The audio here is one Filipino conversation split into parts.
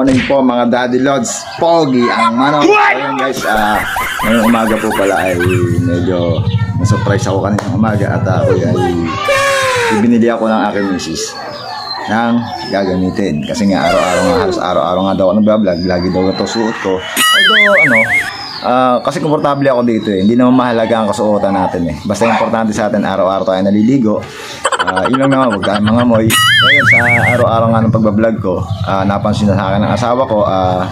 Morning po mga Daddy Lods, Pogi ang manong. Ayun guys, ah ngayong umaga po pala ay medyo na-surprise ako kaninang umaga at ako ay ibinili ako ng aking misis ng gagamitin. Kasi nga araw-araw nga, halos araw-araw nga daw ako nag-vlog, lagi daw ito suot ko. Although ano, ah, kasi komportable ako dito eh. Hindi naman mahalaga ang kasuotan natin eh. Basta importante sa atin, araw-araw tayo naliligo. Ah, yun lang naman, huwag tayong mga moy. So sa araw-araw nga ng pagbablog ko, ah, napansin na sa akin ng asawa ko, ah,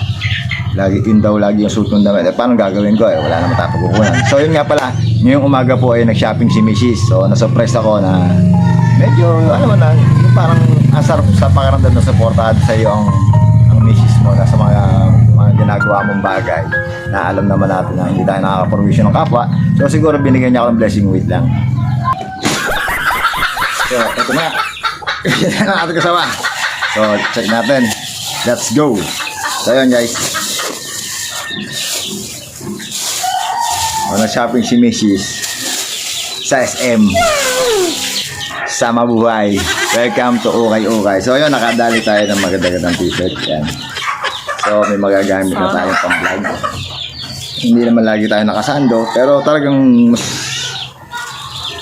lagi yun daw lagi yung suot kong damit. Eh, paano gagawin ko? Eh, wala naman tayo pagkukunan. So yun nga pala, ngayong umaga po ay nag-shopping si Mrs. So na-surprise ako na medyo, ano man na, yung parang ang sarap sa pakiramdam na supportahan sa iyo ang, ang Mrs. mo na sa mga, mga ginagawa mong bagay na alam naman natin na hindi tayo nakaka-provision ng kapwa. So siguro binigyan niya ako ng blessing wait lang. So, ito na. Yan ang ating kasama. So, check natin. Let's go. So, yun guys. Mga shopping si Mrs. sa SM. Sa Mabuhay. Welcome to Ukay Ukay. So, yun, nakadali tayo ng maganda-gandang t-shirt. Yan. So, may magagamit na tayo pang vlog. Hindi naman lagi tayo nakasando. Pero talagang mas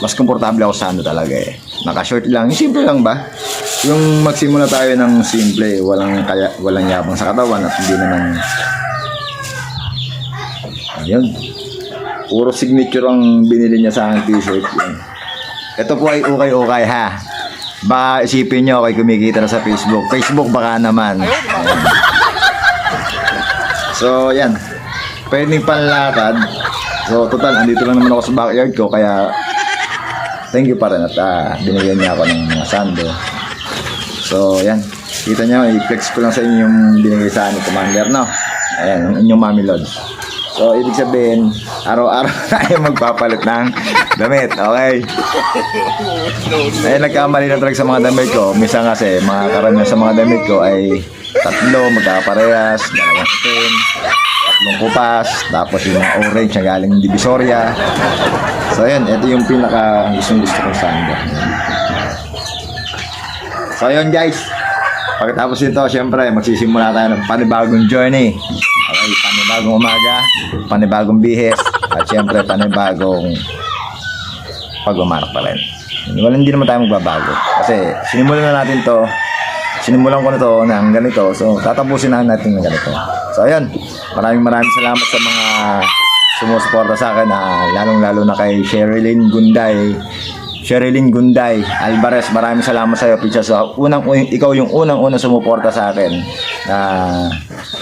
mas komportable ako sa ano talaga eh. Naka-short lang. Simple lang ba? Yung magsimula tayo ng simple, walang kaya walang yabang sa katawan at hindi naman Ayun. Puro signature ang binili niya sa aking t-shirt. Ito po ay ukay-ukay ha. Baka isipin nyo okay kumikita na sa Facebook. Facebook baka naman. Ayan. So, yan. Pwedeng panlakad. So, total, andito lang naman ako sa backyard ko. Kaya, thank you pa rin at ah, binigyan niya ako ng mga sando. So, yan. Kita niyo, i-flex ko lang sa inyo yung binigay sa ni Commander, no? Ayan, yung inyong Mami Lods. So, ibig sabihin, araw-araw tayo magpapalit ng damit, okay? Ayun, nagkamali na talaga sa mga damit ko. Minsan kasi, mga karamihan sa mga damit ko ay tatlo, magkakaparehas, dalawang stem, tatlong kupas, tapos yung mga orange na galing Divisoria. So, ayan, ito yung pinaka gustong gusto kong sando. So, yun guys. Pagkatapos nito, syempre, magsisimula tayo ng panibagong journey. Okay, panibagong umaga, panibagong bihis, at syempre, panibagong pag-umanak pa rin. Wala hindi naman tayo magbabago. Kasi, sinimulan na natin to, sinimulan ko na to ng ganito, so tatapusin na natin ng ganito. So, ayun, maraming maraming salamat sa mga sumusuporta sa akin, ah, lalong-lalo na kay Sherilyn Gunday, Sherilyn Gunday Alvarez, maraming salamat sa iyo, Picha. Sa unang, ikaw yung unang-unang sumuporta sa akin. Na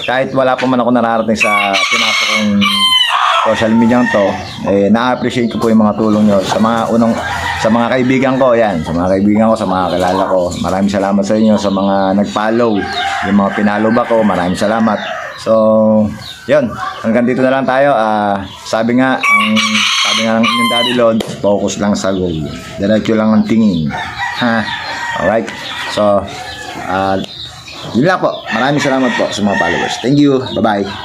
kahit wala pa man ako nararating sa pinasok kong social media to, eh, na-appreciate ko po yung mga tulong nyo. Sa mga unang, sa mga kaibigan ko, yan. Sa mga kaibigan ko, sa mga kilala ko. Maraming salamat sa inyo. Sa mga nag-follow, yung mga pinalo ba ko, maraming salamat. So, yun. Hanggang dito na lang tayo. Ah, sabi nga, ang sabi nga ng inyong daddy Lord, focus lang sa goal. Diretso lang ang tingin. Ha? Alright? So, ah, yun lang po. Maraming salamat po sa mga followers. Thank you. Bye-bye.